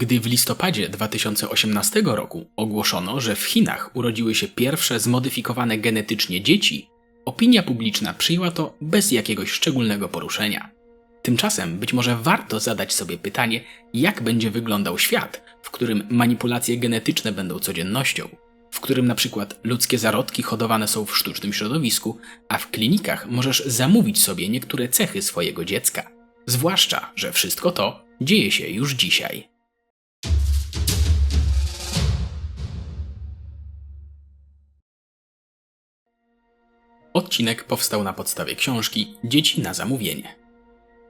Gdy w listopadzie 2018 roku ogłoszono, że w Chinach urodziły się pierwsze zmodyfikowane genetycznie dzieci, opinia publiczna przyjęła to bez jakiegoś szczególnego poruszenia. Tymczasem być może warto zadać sobie pytanie, jak będzie wyglądał świat, w którym manipulacje genetyczne będą codziennością, w którym na przykład ludzkie zarodki hodowane są w sztucznym środowisku, a w klinikach możesz zamówić sobie niektóre cechy swojego dziecka. Zwłaszcza, że wszystko to dzieje się już dzisiaj. Odcinek powstał na podstawie książki Dzieci na zamówienie.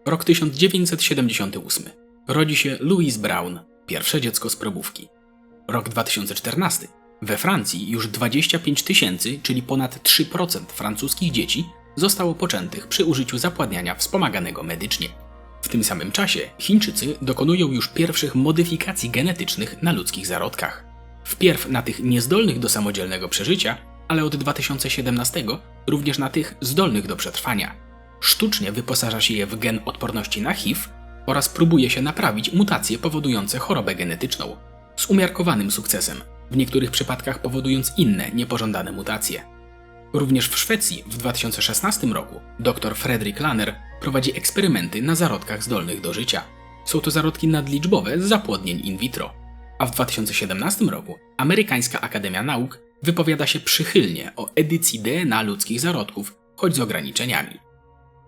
Rok 1978. Rodzi się Louise Brown, pierwsze dziecko z probówki. Rok 2014. We Francji już 25 tysięcy, czyli ponad 3% francuskich dzieci zostało poczętych przy użyciu zapładniania wspomaganego medycznie. W tym samym czasie Chińczycy dokonują już pierwszych modyfikacji genetycznych na ludzkich zarodkach. Wpierw na tych niezdolnych do samodzielnego przeżycia, ale od 2017 również na tych zdolnych do przetrwania. Sztucznie wyposaża się je w gen odporności na HIV oraz próbuje się naprawić mutacje powodujące chorobę genetyczną. Z umiarkowanym sukcesem, w niektórych przypadkach powodując inne niepożądane mutacje. Również w Szwecji w 2016 roku dr Fredrik Lanner prowadzi eksperymenty na zarodkach zdolnych do życia. Są to zarodki nadliczbowe z zapłodnień in vitro. A w 2017 roku Amerykańska Akademia Nauk wypowiada się przychylnie o edycji DNA ludzkich zarodków, choć z ograniczeniami.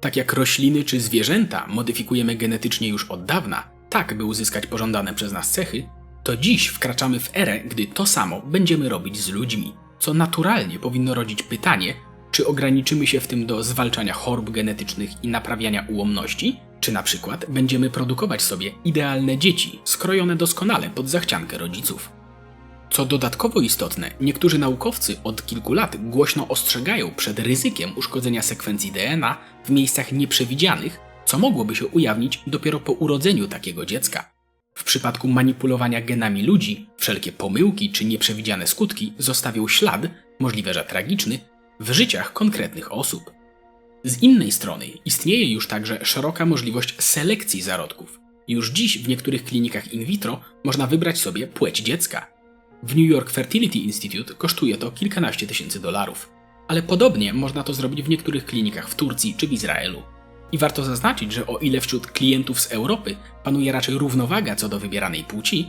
Tak jak rośliny czy zwierzęta modyfikujemy genetycznie już od dawna, tak by uzyskać pożądane przez nas cechy, to dziś wkraczamy w erę, gdy to samo będziemy robić z ludźmi, co naturalnie powinno rodzić pytanie, czy ograniczymy się w tym do zwalczania chorób genetycznych i naprawiania ułomności, czy na przykład będziemy produkować sobie idealne dzieci, skrojone doskonale pod zachciankę rodziców. Co dodatkowo istotne, niektórzy naukowcy od kilku lat głośno ostrzegają przed ryzykiem uszkodzenia sekwencji DNA w miejscach nieprzewidzianych, co mogłoby się ujawnić dopiero po urodzeniu takiego dziecka. W przypadku manipulowania genami ludzi, wszelkie pomyłki czy nieprzewidziane skutki zostawią ślad, możliwe że tragiczny, w życiach konkretnych osób. Z innej strony istnieje już także szeroka możliwość selekcji zarodków. Już dziś w niektórych klinikach in vitro można wybrać sobie płeć dziecka. W New York Fertility Institute kosztuje to kilkanaście tysięcy dolarów, ale podobnie można to zrobić w niektórych klinikach w Turcji czy w Izraelu. I warto zaznaczyć, że o ile wśród klientów z Europy panuje raczej równowaga co do wybieranej płci,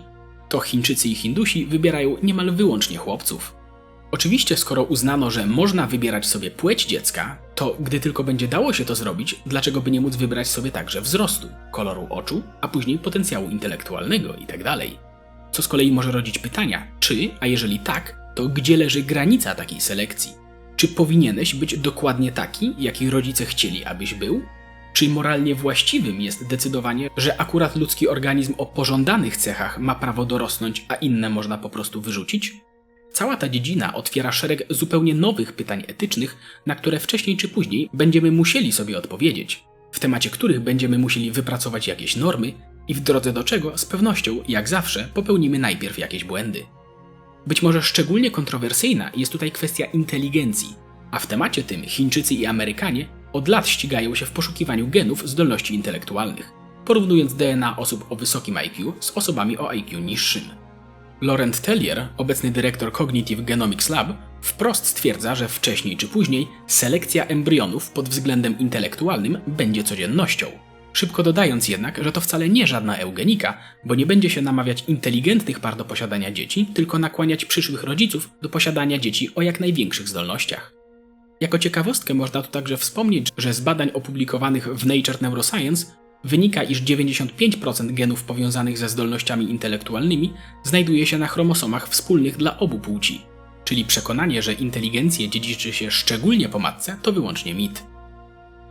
to Chińczycy i Hindusi wybierają niemal wyłącznie chłopców. Oczywiście, skoro uznano, że można wybierać sobie płeć dziecka, to gdy tylko będzie dało się to zrobić, dlaczego by nie móc wybrać sobie także wzrostu, koloru oczu, a później potencjału intelektualnego itd. Co z kolei może rodzić pytania, czy, a jeżeli tak, to gdzie leży granica takiej selekcji? Czy powinieneś być dokładnie taki, jaki rodzice chcieli, abyś był? Czy moralnie właściwym jest decydowanie, że akurat ludzki organizm o pożądanych cechach ma prawo dorosnąć, a inne można po prostu wyrzucić? Cała ta dziedzina otwiera szereg zupełnie nowych pytań etycznych, na które wcześniej czy później będziemy musieli sobie odpowiedzieć, w temacie których będziemy musieli wypracować jakieś normy i w drodze do czego z pewnością, jak zawsze, popełnimy najpierw jakieś błędy. Być może szczególnie kontrowersyjna jest tutaj kwestia inteligencji, a w temacie tym Chińczycy i Amerykanie od lat ścigają się w poszukiwaniu genów zdolności intelektualnych, porównując DNA osób o wysokim IQ z osobami o IQ niższym. Laurent Tellier, obecny dyrektor Cognitive Genomics Lab, wprost stwierdza, że wcześniej czy później selekcja embrionów pod względem intelektualnym będzie codziennością. Szybko dodając jednak, że to wcale nie żadna eugenika, bo nie będzie się namawiać inteligentnych par do posiadania dzieci, tylko nakłaniać przyszłych rodziców do posiadania dzieci o jak największych zdolnościach. Jako ciekawostkę można tu także wspomnieć, że z badań opublikowanych w Nature Neuroscience wynika, iż 95% genów powiązanych ze zdolnościami intelektualnymi znajduje się na chromosomach wspólnych dla obu płci, czyli przekonanie, że inteligencję dziedziczy się szczególnie po matce, to wyłącznie mit.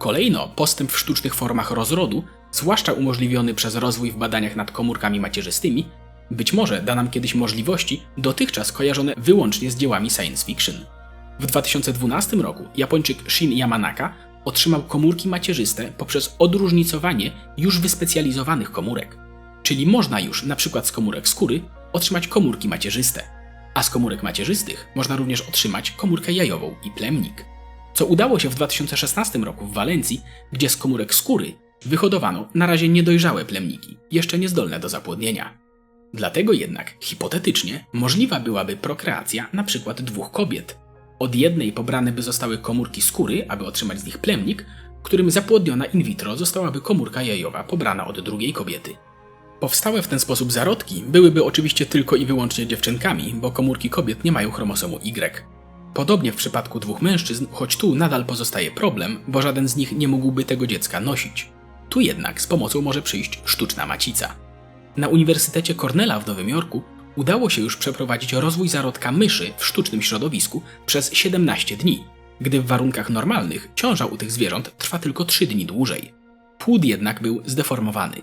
Kolejno, postęp w sztucznych formach rozrodu, zwłaszcza umożliwiony przez rozwój w badaniach nad komórkami macierzystymi, być może da nam kiedyś możliwości dotychczas kojarzone wyłącznie z dziełami science fiction. W 2012 roku Japończyk Shin Yamanaka otrzymał komórki macierzyste poprzez odróżnicowanie już wyspecjalizowanych komórek. Czyli można już, na przykład z komórek skóry, otrzymać komórki macierzyste, a z komórek macierzystych można również otrzymać komórkę jajową i plemnik. Co udało się w 2016 roku w Walencji, gdzie z komórek skóry wyhodowano na razie niedojrzałe plemniki, jeszcze niezdolne do zapłodnienia. Dlatego jednak, hipotetycznie, możliwa byłaby prokreacja przykład dwóch kobiet. Od jednej pobrane by zostały komórki skóry, aby otrzymać z nich plemnik, którym zapłodniona in vitro zostałaby komórka jajowa pobrana od drugiej kobiety. Powstałe w ten sposób zarodki byłyby oczywiście tylko i wyłącznie dziewczynkami, bo komórki kobiet nie mają chromosomu Y. Podobnie w przypadku dwóch mężczyzn, choć tu nadal pozostaje problem, bo żaden z nich nie mógłby tego dziecka nosić. Tu jednak z pomocą może przyjść sztuczna macica. Na Uniwersytecie Cornella w Nowym Jorku udało się już przeprowadzić rozwój zarodka myszy w sztucznym środowisku przez 17 dni, gdy w warunkach normalnych ciąża u tych zwierząt trwa tylko 3 dni dłużej. Płód jednak był zdeformowany.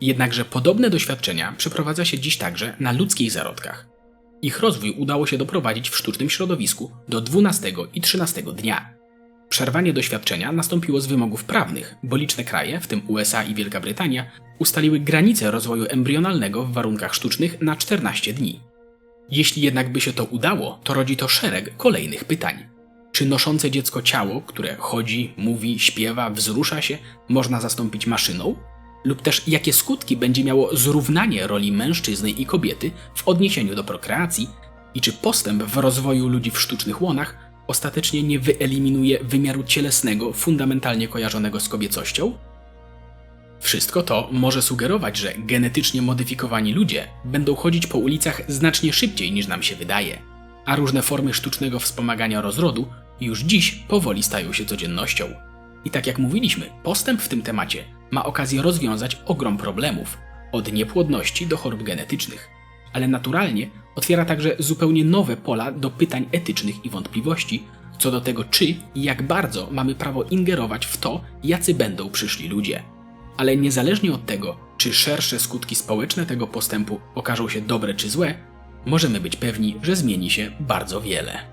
Jednakże podobne doświadczenia przeprowadza się dziś także na ludzkich zarodkach. Ich rozwój udało się doprowadzić w sztucznym środowisku do 12 i 13 dnia. Przerwanie doświadczenia nastąpiło z wymogów prawnych, bo liczne kraje, w tym USA i Wielka Brytania, ustaliły granice rozwoju embrionalnego w warunkach sztucznych na 14 dni. Jeśli jednak by się to udało, to rodzi to szereg kolejnych pytań. Czy noszące dziecko ciało, które chodzi, mówi, śpiewa, wzrusza się, można zastąpić maszyną? Lub też jakie skutki będzie miało zrównanie roli mężczyzny i kobiety w odniesieniu do prokreacji i czy postęp w rozwoju ludzi w sztucznych łonach ostatecznie nie wyeliminuje wymiaru cielesnego fundamentalnie kojarzonego z kobiecością? Wszystko to może sugerować, że genetycznie modyfikowani ludzie będą chodzić po ulicach znacznie szybciej niż nam się wydaje, a różne formy sztucznego wspomagania rozrodu już dziś powoli stają się codziennością. I tak jak mówiliśmy, postęp w tym temacie ma okazję rozwiązać ogrom problemów, od niepłodności do chorób genetycznych, ale naturalnie otwiera także zupełnie nowe pola do pytań etycznych i wątpliwości co do tego, czy i jak bardzo mamy prawo ingerować w to, jacy będą przyszli ludzie. Ale niezależnie od tego, czy szersze skutki społeczne tego postępu okażą się dobre czy złe, możemy być pewni, że zmieni się bardzo wiele.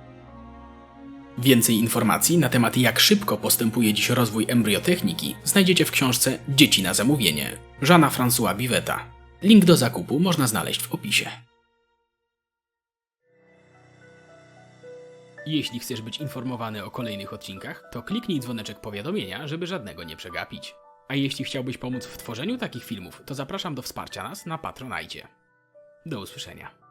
Więcej informacji na temat jak szybko postępuje dziś rozwój embriotechniki znajdziecie w książce Dzieci na zamówienie Żana François Biveta. Link do zakupu można znaleźć w opisie. Jeśli chcesz być informowany o kolejnych odcinkach, to kliknij dzwoneczek powiadomienia, żeby żadnego nie przegapić. A jeśli chciałbyś pomóc w tworzeniu takich filmów, to zapraszam do wsparcia nas na Patronajcie. Do usłyszenia.